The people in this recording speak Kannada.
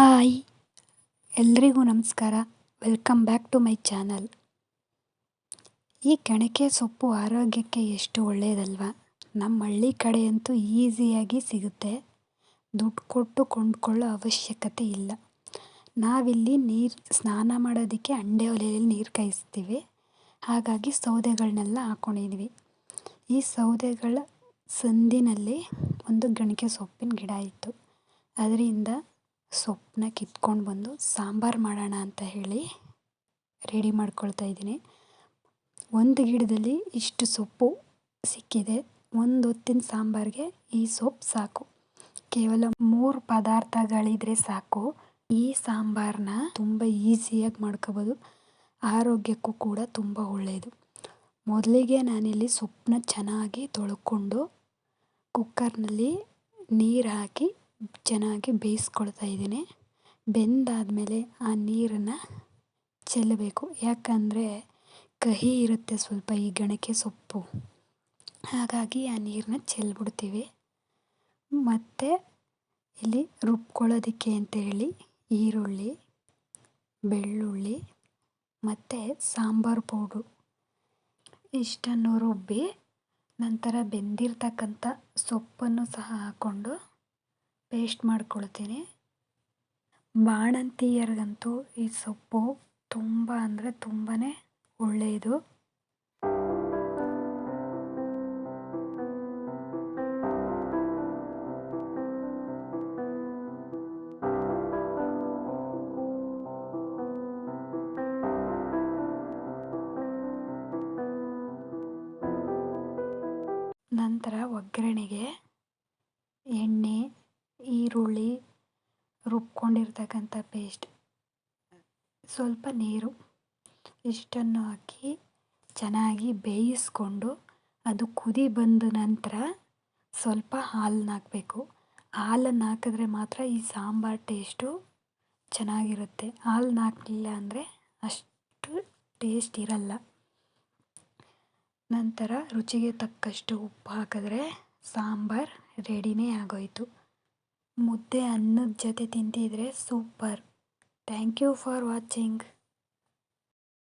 ಹಾಯ್. ಎಲ್ರಿಗೂ ನಮಸ್ಕಾರ. Welcome back to my channel. ಈ ಕೆಣಕೆ ಸೊಪ್ಪು ಆರೋಗ್ಯಕ್ಕೆ ಎಷ್ಟು ಒಳ್ಳೆಯದಲ್ವ ನಮ್ಮ ಹಳ್ಳಿ ಕಡೆಯಂತೂ ಈಸಿಯಾಗಿ ಸಿಗುತ್ತೆ. ದುಡ್ಡು ಕೊಟ್ಟು ಕೊಂಡ್ಕೊಳ್ಳೋ ಅವಶ್ಯಕತೆ ಇಲ್ಲ. ನಾವಿಲ್ಲಿ ನೀರು ಸ್ನಾನ ಮಾಡೋದಕ್ಕೆ ಅಂಡೆ ಒಲೆಯಲ್ಲಿ ನೀರು ಕಾಯಿಸ್ತೀವಿ. ಹಾಗಾಗಿ ಸೌದೆಗಳನ್ನೆಲ್ಲ ಹಾಕ್ಕೊಂಡಿದ್ವಿ ಈ ಸೌದೆಗಳ ಸಂದಿನಲ್ಲಿ ಒಂದು ಗಣಿಕೆ ಸೊಪ್ಪಿನ ಗಿಡ ಇತ್ತು. ಅದರಿಂದ ಸೊಪ್ಪನ್ನ ಕಿತ್ಕೊಂಡು ಬಂದು ಸಾಂಬಾರು ಮಾಡೋಣ ಅಂತ ಹೇಳಿ ರೆಡಿ ಮಾಡ್ಕೊಳ್ತಾ ಇದ್ದೀನಿ. ಒಂದು ಗಿಡದಲ್ಲಿ ಇಷ್ಟು ಸೊಪ್ಪು ಸಿಕ್ಕಿದೆ. ಒಂದು ಹೊತ್ತಿನ ಸಾಂಬಾರಿಗೆ ಈ ಸೊಪ್ಪು ಸಾಕು. ಕೇವಲ ಮೂರು ಪದಾರ್ಥಗಳಿದ್ರೆ ಸಾಕು. ಈ ಸಾಂಬಾರನ್ನ ತುಂಬ ಈಸಿಯಾಗಿ ಮಾಡ್ಕೋಬೋದು. ಆರೋಗ್ಯಕ್ಕೂ ಕೂಡ ತುಂಬ ಒಳ್ಳೆಯದು ಮೊದಲಿಗೆ ನಾನಿಲ್ಲಿ ಸೊಪ್ಪನ್ನ ಚೆನ್ನಾಗಿ ತೊಳ್ಕೊಂಡು ಕುಕ್ಕರ್ನಲ್ಲಿ ನೀರು ಹಾಕಿ ಚೆನ್ನಾಗಿ ಬೇಯಿಸ್ಕೊಳ್ತಾ ಇದ್ದೀನಿ. ಬೆಂದಾದಮೇಲೆ ಆ ನೀರನ್ನು ಚೆಲ್ಲಬೇಕು. ಯಾಕಂದರೆ ಕಹಿ ಇರುತ್ತೆ ಸ್ವಲ್ಪ ಈ ಗಣಕೆ ಸೊಪ್ಪು. ಹಾಗಾಗಿ ಆ ನೀರನ್ನ ಚೆಲ್ಬಿಡ್ತೀವಿ. ಮತ್ತು ಇಲ್ಲಿ ರುಬ್ಕೊಳ್ಳೋದಕ್ಕೆ ಅಂತೇಳಿ ಈರುಳ್ಳಿ, ಬೆಳ್ಳುಳ್ಳಿ, ಮತ್ತು ಸಾಂಬಾರು ಪೌಡ್ರು. ಇಷ್ಟನ್ನು ರುಬ್ಬಿ ನಂತರ ಬೆಂದಿರತಕ್ಕಂಥ ಸೊಪ್ಪನ್ನು ಸಹ ಹಾಕ್ಕೊಂಡು ಪೇಸ್ಟ್ ಮಾಡ್ಕೊಳ್ತೀನಿ. ಬಾಣಂತಿಯರಿಗಂತೂ ಈ ಸೊಪ್ಪು ತುಂಬ ಅಂದರೆ ತುಂಬಾ ಒಳ್ಳೆಯದು. ನಂತರ ಒಗ್ಗರಣೆಗೆ ಎಣ್ಣೆ ಈರುಳ್ಳಿ ರುಬ್ಕೊಂಡಿರ್ತಕ್ಕಂಥ ಪೇಸ್ಟ್. ಸ್ವಲ್ಪ ನೀರು ಇಷ್ಟನ್ನು ಹಾಕಿ ಚೆನ್ನಾಗಿ ಬೇಯಿಸ್ಕೊಂಡು ಅದು ಕುದಿ ಬಂದ ನಂತರ ಸ್ವಲ್ಪ ಹಾಲನ್ನ ಹಾಕಬೇಕು. ಹಾಲನ್ನು ಹಾಕಿದ್ರೆ ಮಾತ್ರ ಈ ಸಾಂಬಾರು ಟೇಸ್ಟು ಚೆನ್ನಾಗಿರುತ್ತೆ. ಹಾಲನ್ನ ಹಾಕಲಿಲ್ಲ ಅಂದರೆ ಅಷ್ಟು ಟೇಸ್ಟ್ ಇರಲ್ಲ. ನಂತರ ರುಚಿಗೆ ತಕ್ಕಷ್ಟು ಉಪ್ಪು ಹಾಕಿದ್ರೆ ಸಾಂಬಾರು ರೆಡಿನೇ ಆಗೋಯಿತು. ಮುದ್ದೆ ಅನ್ನದ ಜೊತೆ ತಿಂತಿದ್ರೆ super. Thank you for watching